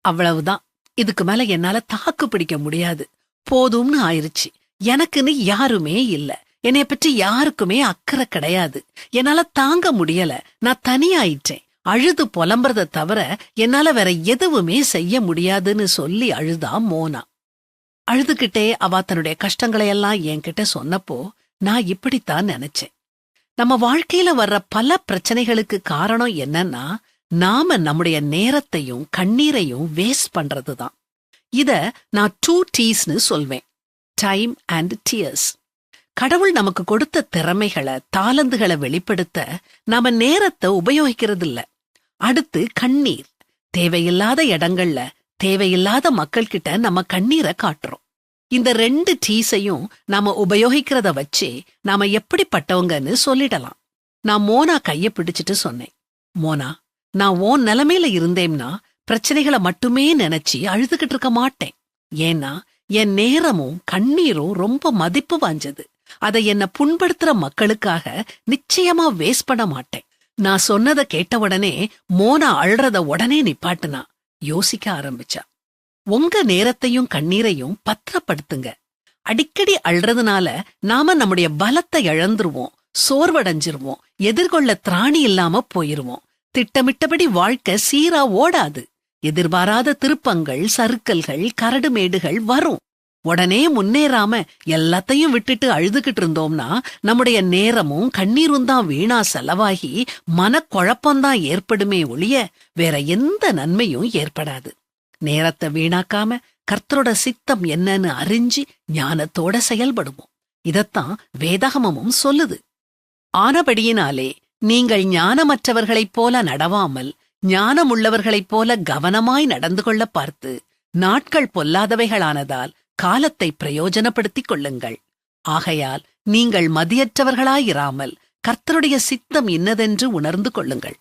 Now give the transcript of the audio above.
அவ்வளவுதான். இதுக்கு மேல என்னால தாக்கு பிடிக்க முடியாது. போதும்னு ஆயிருச்சு. எனக்குன்னு யாருமே இல்ல. என்னைய பற்றி யாருக்குமே அக்கறை கிடையாது. என்னால தாங்க முடியல. நான் தனியாயிட்டேன். அழுது புலம்புறத தவிர என்னால வேற எதுவுமே செய்ய முடியாதுன்னு சொல்லி அழுதா மோனா. அழுதுகிட்டே அவ தன்னுடைய கஷ்டங்களையெல்லாம் என்கிட்ட சொன்னப்போ நான் இப்படித்தான் நினைச்சேன். நம்ம வாழ்க்கையில வர்ற பல பிரச்சனைகளுக்கு காரணம் என்னன்னா நாம நம்முடைய நேரத்தையும் கண்ணீரையும் வேஸ்ட் பண்றதுதான். இத நான் டூ டீஸ்னு சொல்வேன். டைம் அண்ட் டியர்ஸ் கடவுள் நமக்கு கொடுத்த திறமைகளை தாளந்துகளை வெளிப்படுத்த நாம நேரத்தை உபயோகிக்கிறது இல்ல அடுத்து கண்ணீர். தேவையில்லாத இடங்கள்ல தேவையில்லாத மக்கள் கிட்ட நம்ம கண்ணீரை காட்டுறோம். இந்த ரெண்டு டீஸையும் நாம உபயோகிக்கிறத வச்சு நாம எப்படிப்பட்டவங்கன்னு சொல்லிடலாம். நான் மோனா கைய பிடிச்சிட்டு சொன்னேன். மோனா நான் உன் நிலைமையில இருந்தேன்னா பிரச்சனைகளை மட்டுமே நினைச்சு அழுதுகிட்டு இருக்க மாட்டேன். ஏன்னா என் நேரமும் கண்ணீரும் ரொம்ப மதிப்பு வாஞ்சது. அதை என்ன புண்படுத்துற மக்களுக்காக நிச்சயமா வேஸ்ட் பண்ண மாட்டேன். நான் சொன்னதை கேட்ட உடனே மோனா அழுறத உடனே நிப்பாட்டுனா யோசிக்க ஆரம்பிச்சா. உங்க நேரத்தையும் கண்ணீரையும் பத்திரப்படுத்துங்க. அடிக்கடி அழுறதுனால நாம நம்முடைய பலத்தை இழந்துருவோம் சோர்வடைஞ்சிருவோம் எதிர்கொள்ள திராணி இல்லாம போயிருவோம். திட்டமிட்டபடி வாழ்க்கை சீரா ஓடாது. எதிர்பாராத திருப்பங்கள் சறுக்கல்கள் கரடுமேடுகள் வரும். உடனே முன்னேறாம எல்லாத்தையும் விட்டுட்டு அழுதுகிட்டு இருந்தோம்னா நம்முடைய நேரமும் கண்ணீரும் தான் வீணா செலவாகி மனக்குழப்பம்தான் ஏற்படுமே ஒழிய வேற எந்த நன்மையும் ஏற்படாது. நேரத்தை வீணாக்காம கர்த்தரோட சித்தம் என்னன்னு அறிஞ்சு ஞானத்தோட செயல்படுவோம். இதத்தான் வேதாகமமும் சொல்லுது. ஆனபடியினாலே நீங்கள் ஞானமற்றவர்களைப் போல நடவாமல் ஞானமுள்ளவர்களைப் போல கவனமாய் நடந்து கொள்ள பார்த்து நாட்கள் பொல்லாதவைகளானதால் காலத்தை பிரயோஜனப்படுத்திக் கொள்ளுங்கள். ஆகையால் நீங்கள் மதியற்றவர்களாயிராமல் கர்த்தருடைய சித்தம் இன்னதென்று உணர்ந்து கொள்ளுங்கள்.